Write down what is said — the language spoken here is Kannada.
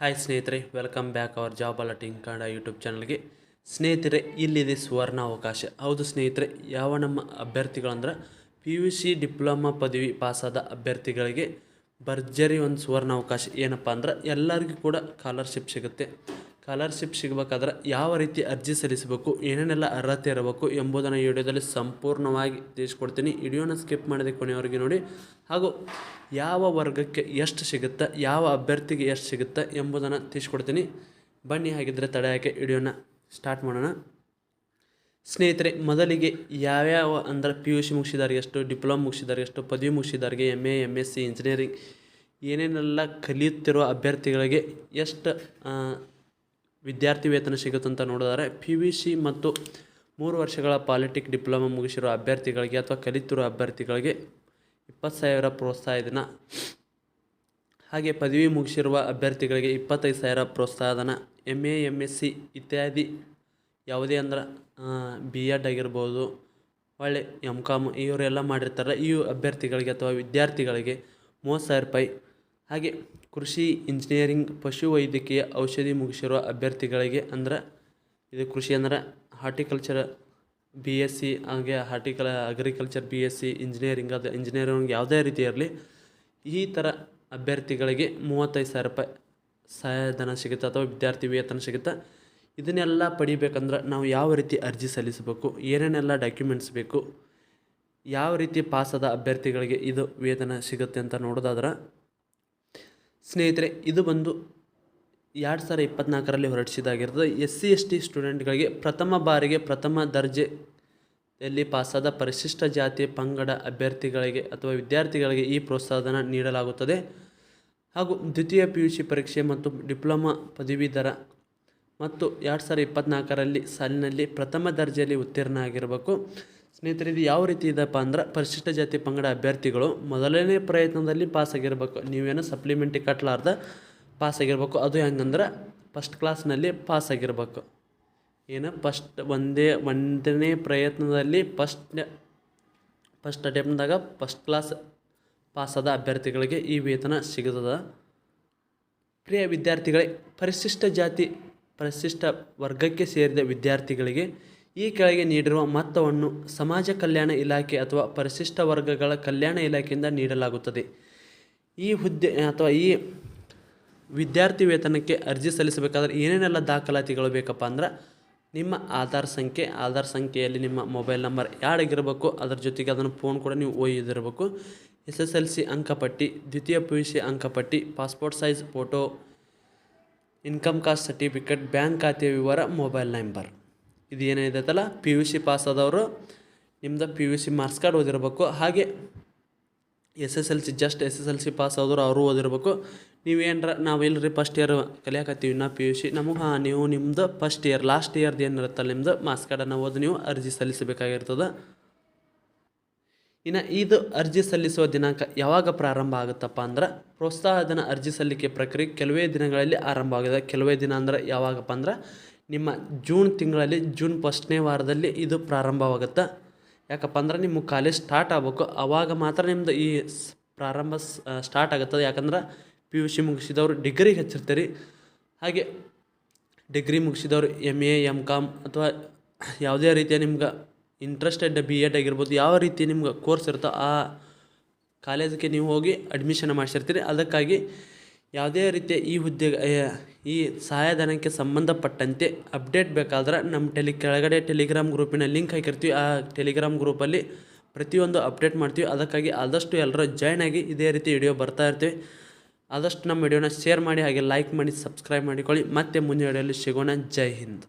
ಹಾಯ್ ಸ್ನೇಹಿತರೆ welcome back our job alerting Kannada YouTube ಚಾನಲ್ಗೆ ಸ್ನೇಹಿತರೆ, ಇಲ್ಲಿದೆ ಸುವರ್ಣ ಅವಕಾಶ. ಹೌದು ಸ್ನೇಹಿತರೆ, ಯಾವ ನಮ್ಮ ಅಭ್ಯರ್ಥಿಗಳಂದ್ರೆ ಪಿ ಯು ಸಿ ಡಿಪ್ಲೊಮಾ ಪದವಿ ಪಾಸಾದ ಅಭ್ಯರ್ಥಿಗಳಿಗೆ ಭರ್ಜರಿ ಒಂದು ಸುವರ್ಣ ಅವಕಾಶ. ಏನಪ್ಪ ಅಂದ್ರೆ ಎಲ್ಲರಿಗೂ ಕೂಡ ಸ್ಕಾಲರ್ಶಿಪ್ ಸಿಗುತ್ತೆ. ಸ್ಕಾಲರ್ಶಿಪ್ ಸಿಗಬೇಕಾದ್ರೆ ಯಾವ ರೀತಿ ಅರ್ಜಿ ಸಲ್ಲಿಸಬೇಕು, ಏನೇನೆಲ್ಲ ಅರ್ಹತೆ ಇರಬೇಕು ಎಂಬುದನ್ನು ಈ ವಿಡಿಯೋದಲ್ಲಿ ಸಂಪೂರ್ಣವಾಗಿ ತಿಳಿಸ್ಕೊಡ್ತೀನಿ. ವಿಡಿಯೋನ ಸ್ಕಿಪ್ ಮಾಡಿದೆ ಕೊನೆಯವರೆಗೆ ನೋಡಿ. ಹಾಗೂ ಯಾವ ವರ್ಗಕ್ಕೆ ಎಷ್ಟು ಸಿಗುತ್ತೆ, ಯಾವ ಅಭ್ಯರ್ಥಿಗೆ ಎಷ್ಟು ಸಿಗುತ್ತೆ ಎಂಬುದನ್ನು ತಿಳಿಸ್ಕೊಡ್ತೀನಿ. ಬನ್ನಿ ಹಾಗಿದ್ದರೆ ತಡೆ ಹಾಕಿ ವಿಡಿಯೋನ ಸ್ಟಾರ್ಟ್ ಮಾಡೋಣ. ಸ್ನೇಹಿತರೆ, ಮೊದಲಿಗೆ ಯಾವ್ಯಾವ ಅಂದ್ರೆ ಪಿ ಯು ಸಿ ಮುಗಿಸಿದವ್ರಿಗೆ ಎಷ್ಟು ಡಿಪ್ಲೊಮಾ ಮುಗಿಸಿದವ್ರಿಗೆ ಎಷ್ಟು ಪದವಿ ಮುಗಿಸಿದವ್ರಿಗೆ M A, M S C engineering ಏನೇನೆಲ್ಲ ಕಲಿಯುತ್ತಿರುವ ಅಭ್ಯರ್ಥಿಗಳಿಗೆ ಎಷ್ಟು ವಿದ್ಯಾರ್ಥಿ ವೇತನ ಸಿಗುತ್ತಂತ ನೋಡಿದರೆ ಪಿ ವಿ ಸಿ ಮತ್ತು ಮೂರು ವರ್ಷಗಳ ಪಾಲಿಟಿಕ್ ಡಿಪ್ಲೊಮಾ ಮುಗಿಸಿರೋ ಅಭ್ಯರ್ಥಿಗಳಿಗೆ ಅಥವಾ ಕಲಿತಿರೋ ಅಭ್ಯರ್ಥಿಗಳಿಗೆ ಇಪ್ಪತ್ತು ಸಾವಿರ ಪ್ರೋತ್ಸಾಹಧನ ಹಾಗೆ ಪದವಿ ಮುಗಿಸಿರುವ ಅಭ್ಯರ್ಥಿಗಳಿಗೆ ಇಪ್ಪತ್ತೈದು ಸಾವಿರ ಪ್ರೋತ್ಸಾಹಧನ M A M S C ಇತ್ಯಾದಿ ಯಾವುದೇ ಅಂದ್ರೆ ಬಿ ಎಡ್ ಆಗಿರ್ಬೋದು, ಒಳ್ಳೆ ಎಂ ಕಾಮ್ ಇವರೆಲ್ಲ ಮಾಡಿರ್ತಾರೆ. ಈ ಅಭ್ಯರ್ಥಿಗಳಿಗೆ ಅಥವಾ ವಿದ್ಯಾರ್ಥಿಗಳಿಗೆ ಮೂವತ್ತು ಸಾವಿರ ರೂಪಾಯಿ ಹಾಗೆ ಕೃಷಿ ಇಂಜಿನಿಯರಿಂಗ್ ಪಶು ವೈದ್ಯಕೀಯ ಔಷಧಿ ಮುಗಿಸಿರುವ ಅಭ್ಯರ್ಥಿಗಳಿಗೆ ಅಂದ್ರೆ ಇದು ಕೃಷಿ ಅಂದ್ರೆ ಹಾರ್ಟಿಕಲ್ಚರ್ ಬಿ ಎಸ್ ಸಿ ಹಾಗೆ horticulture agriculture B S C engineering ಅದು ಇಂಜಿನಿಯರಿಂಗ್ ಯಾವುದೇ ರೀತಿ ಇರಲಿ, ಈ ಥರ ಅಭ್ಯರ್ಥಿಗಳಿಗೆ ಮೂವತ್ತೈದು ಸಾವಿರ ರೂಪಾಯಿ ಸಹಾಯಧನ ಸಿಗುತ್ತೆ ಅಥವಾ ವಿದ್ಯಾರ್ಥಿ ವೇತನ ಸಿಗುತ್ತೆ. ಇದನ್ನೆಲ್ಲ ಪಡಿಬೇಕಂದ್ರೆ ನಾವು ಯಾವ ರೀತಿ ಅರ್ಜಿ ಸಲ್ಲಿಸಬೇಕು, ಏನೇನೆಲ್ಲ ಡಾಕ್ಯುಮೆಂಟ್ಸ್ ಬೇಕು, ಯಾವ ರೀತಿ ಪಾಸಾದ ಅಭ್ಯರ್ಥಿಗಳಿಗೆ ಇದು ವೇತನ ಸಿಗುತ್ತೆ ಅಂತ ನೋಡೋದಾದ್ರೆ ಸ್ನೇಹಿತರೆ, ಇದು ಬಂದು ಎರಡು ಸಾವಿರ ಇಪ್ಪತ್ನಾಲ್ಕರಲ್ಲಿ ಹೊರಡಿಸಿದಾಗಿರ್ತದೆ ಎಸ್ ಸಿ ಎಸ್ ಟಿ ಸ್ಟೂಡೆಂಟ್ಗಳಿಗೆ ಪ್ರಥಮ ಬಾರಿಗೆ ಪ್ರಥಮ ದರ್ಜೆ ಯಲ್ಲಿ ಪಾಸಾದ ಪರಿಶಿಷ್ಟ ಜಾತಿ ಪಂಗಡ ಅಭ್ಯರ್ಥಿಗಳಿಗೆ ಅಥವಾ ವಿದ್ಯಾರ್ಥಿಗಳಿಗೆ ಈ ಪ್ರೋತ್ಸಾಹಧನ ನೀಡಲಾಗುತ್ತದೆ. ಹಾಗೂ ದ್ವಿತೀಯ ಪಿ ಯು ಸಿ ಪರೀಕ್ಷೆ ಮತ್ತು ಡಿಪ್ಲೊಮಾ ಪದವೀಧರ ಮತ್ತು ಎರಡು ಸಾವಿರ ಇಪ್ಪತ್ತ್ನಾಲ್ಕರಲ್ಲಿ ಸಾಲಿನಲ್ಲಿ ಪ್ರಥಮ ದರ್ಜೆಯಲ್ಲಿ ಉತ್ತೀರ್ಣ ಆಗಿರಬೇಕು ಸ್ನೇಹಿತರೆ ಇದು ಯಾವ ರೀತಿ ಇದ್ದಪ್ಪ ಅಂದ್ರೆ ಪರಿಶಿಷ್ಟ ಜಾತಿ ಪಂಗಡ ಅಭ್ಯರ್ಥಿಗಳು ಮೊದಲನೇ ಪ್ರಯತ್ನದಲ್ಲಿ ಪಾಸ್ ಆಗಿರಬೇಕು ನೀವೇನು ಸಪ್ಲಿಮೆಂಟಿ ಕಟ್ಟಲಾರ್ದ ಪಾಸ್ ಆಗಿರ್ಬೇಕು ಅದು ಹೆಂಗಂದ್ರೆ ಫಸ್ಟ್ ಕ್ಲಾಸ್ನಲ್ಲಿ ಪಾಸ್ ಆಗಿರ್ಬೇಕು ಏನು ಫಸ್ಟ್ ಒಂದೇ, ಒಂದನೇ ಪ್ರಯತ್ನದಲ್ಲಿ ಫಸ್ಟ್ ಫಸ್ಟ್ ಅಟೆಂಪ್ಟ್ದಾಗ ಫಸ್ಟ್ ಕ್ಲಾಸ್ ಪಾಸಾದ ಅಭ್ಯರ್ಥಿಗಳಿಗೆ ಈ ವೇತನ ಸಿಗುತ್ತದೆ ಪ್ರಿಯ ವಿದ್ಯಾರ್ಥಿಗಳೇ, ಪರಿಶಿಷ್ಟ ಜಾತಿ, ಪರಿಶಿಷ್ಟ ವರ್ಗಕ್ಕೆ ಸೇರಿದ ವಿದ್ಯಾರ್ಥಿಗಳಿಗೆ ಈ ಕೆಳಗೆ ನೀಡಿರುವ ಮೊತ್ತವನ್ನು ಸಮಾಜ ಕಲ್ಯಾಣ ಇಲಾಖೆ ಅಥವಾ ಪರಿಶಿಷ್ಟ ವರ್ಗಗಳ ಕಲ್ಯಾಣ ಇಲಾಖೆಯಿಂದ ನೀಡಲಾಗುತ್ತದೆ. ಈ ಹುದ್ದೆ ಅಥವಾ ಈ ವಿದ್ಯಾರ್ಥಿ ವೇತನಕ್ಕೆ ಅರ್ಜಿ ಸಲ್ಲಿಸಬೇಕಾದ್ರೆ ಏನೇನೆಲ್ಲ ದಾಖಲಾತಿಗಳು ಬೇಕಪ್ಪ ಅಂದ್ರೆ ನಿಮ್ಮ ಆಧಾರ್ ಸಂಖ್ಯೆ, ಆಧಾರ್ ಸಂಖ್ಯೆಯಲ್ಲಿ ನಿಮ್ಮ ಮೊಬೈಲ್ ನಂಬರ್ ಯಾರಿಗಿರಬೇಕು, ಅದರ ಜೊತೆಗೆ ಅದನ್ನು ಫೋನ್ ಕೂಡ ನೀವು ಒಯ್ದಿರಬೇಕು. ಎಸ್ ಎಸ್ ಎಲ್ ಸಿ ಅಂಕಪಟ್ಟಿ ದ್ವಿತೀಯ ಪಿ ಯು ಸಿ ಅಂಕಪಟ್ಟಿ passport size, photo, income caste certificate, bank ಖಾತೆಯ ವಿವರ, ಮೊಬೈಲ್ ನಂಬರ್. ಇದು ಏನಿದೆಯಲ್ಲ ಪಿ ಯು ಸಿ ಪಾಸ್ ಆದವರು ನಿಮ್ದು P U C marks card ಓದಿರಬೇಕು. ಹಾಗೆ S S L C just S S L C pass ಆದವರು ಅವರು ಓದಿರ್ಬೇಕು. ನೀವೇನರ, ನಾವು ಇಲ್ಲರಿ ಫಸ್ಟ್ ಇಯರ್ ಕಲಿಯಾಕತ್ತೀವಿ ನಾ ಪಿ ಯು ಸಿ ನಮಗೆ ಹಾಂ, ನೀವು ನಿಮ್ಮದು ಫಸ್ಟ್ ಇಯರ್ ಲಾಸ್ಟ್ ಇಯರ್ದು ಏನಿರುತ್ತಲ್ಲ ನಿಮ್ಮದು ಮಾರ್ಕ್ಸ್ ಕಾರ್ಡನ್ನು ಓದಿ ನೀವು ಅರ್ಜಿ ಸಲ್ಲಿಸಬೇಕಾಗಿರ್ತದೆ. ಇನ್ನು ಇದು ಅರ್ಜಿ ಸಲ್ಲಿಸುವ ದಿನಾಂಕ ಯಾವಾಗ ಪ್ರಾರಂಭ ಆಗುತ್ತಪ್ಪ ಅಂದ್ರೆ ಪ್ರೋತ್ಸಾಹ ಅರ್ಜಿ ಸಲ್ಲಿಕೆ ಪ್ರಕ್ರಿಯೆ ಕೆಲವೇ ದಿನಗಳಲ್ಲಿ ಆರಂಭ ಆಗಿದೆ. ಕೆಲವೇ ದಿನ ಅಂದ್ರೆ ಯಾವಾಗಪ್ಪ ಅಂದ್ರೆ ನಿಮ್ಮ ಜೂನ್ ತಿಂಗಳಲ್ಲಿ, ಜೂನ್ ಫಸ್ಟ್ನೇ ವಾರದಲ್ಲಿ ಇದು ಪ್ರಾರಂಭವಾಗುತ್ತೆ? ಯಾಕಪ್ಪ ಅಂದ್ರೆ ನಿಮ್ಮ ಕಾಲೇಜ್ ಸ್ಟಾರ್ಟ್ ಆಗಬೇಕು. ಆವಾಗ ಮಾತ್ರ ನಿಮ್ಮದು ಈ ಪ್ರಾರಂಭ ಸ್ಟಾರ್ಟ್ ಆಗುತ್ತದೆ. ಯಾಕಂದ್ರೆ ಪಿ ಯು ಸಿ ಮುಗಿಸಿದವರು ಡಿಗ್ರಿಗೆ ಹಚ್ಚಿರ್ತೀರಿ. ಹಾಗೆ ಡಿಗ್ರಿ ಮುಗಿಸಿದವರು ಎಂ ಎ ಎಂ ಕಾಮ್ ಅಥವಾ ಯಾವುದೇ ರೀತಿಯ ನಿಮ್ಗೆ ಇಂಟ್ರೆಸ್ಟೆಡ್ ಬಿ ಎಡ್ ಆಗಿರ್ಬೋದು, ಯಾವ ರೀತಿ ನಿಮ್ಗೆ ಕೋರ್ಸ್ ಇರುತ್ತೋ ಆ ಕಾಲೇಜಿಗೆ ನೀವು ಹೋಗಿ ಅಡ್ಮಿಷನ್ ಮಾಡಿಸಿರ್ತೀರಿ. ಅದಕ್ಕಾಗಿ ಯಾವುದೇ ರೀತಿಯ ಈ ಹುದ್ದೆಗೆ ಈ ಸಹಾಯಧನಕ್ಕೆ ಸಂಬಂಧಪಟ್ಟಂತೆ ಅಪ್ಡೇಟ್ ಬೇಕಾದ್ರೆ ನಮ್ಮ ಟೆಲಿ, ಕೆಳಗಡೆ ಟೆಲಿಗ್ರಾಮ್ ಗ್ರೂಪಿನ ಲಿಂಕ್ ಹಾಕಿರ್ತೀವಿ. ಆ ಟೆಲಿಗ್ರಾಮ್ ಗ್ರೂಪಲ್ಲಿ ಪ್ರತಿಯೊಂದು ಅಪ್ಡೇಟ್ ಮಾಡ್ತೀವಿ. ಅದಕ್ಕಾಗಿ ಆದಷ್ಟು ಎಲ್ಲರೂ ಜಾಯ್ನ್ ಆಗಿ ಇದೇ ರೀತಿ ವಿಡಿಯೋ ಬರ್ತಾ ಇರ್ತೀವಿ. ಆದಷ್ಟು ನಮ್ಮ ವಿಡಿಯೋನ ಶೇರ್ ಮಾಡಿ, ಹಾಗೆ ಲೈಕ್ ಮಾಡಿ ಸಬ್ಸ್ಕ್ರೈಬ್ ಮಾಡಿಕೊಳ್ಳಿ. ಮತ್ತೆ ಮುಂದಿನ ವಿಡಿಯೋಲಿ ಸಿಗೋಣ. ಜೈ ಹಿಂದ್.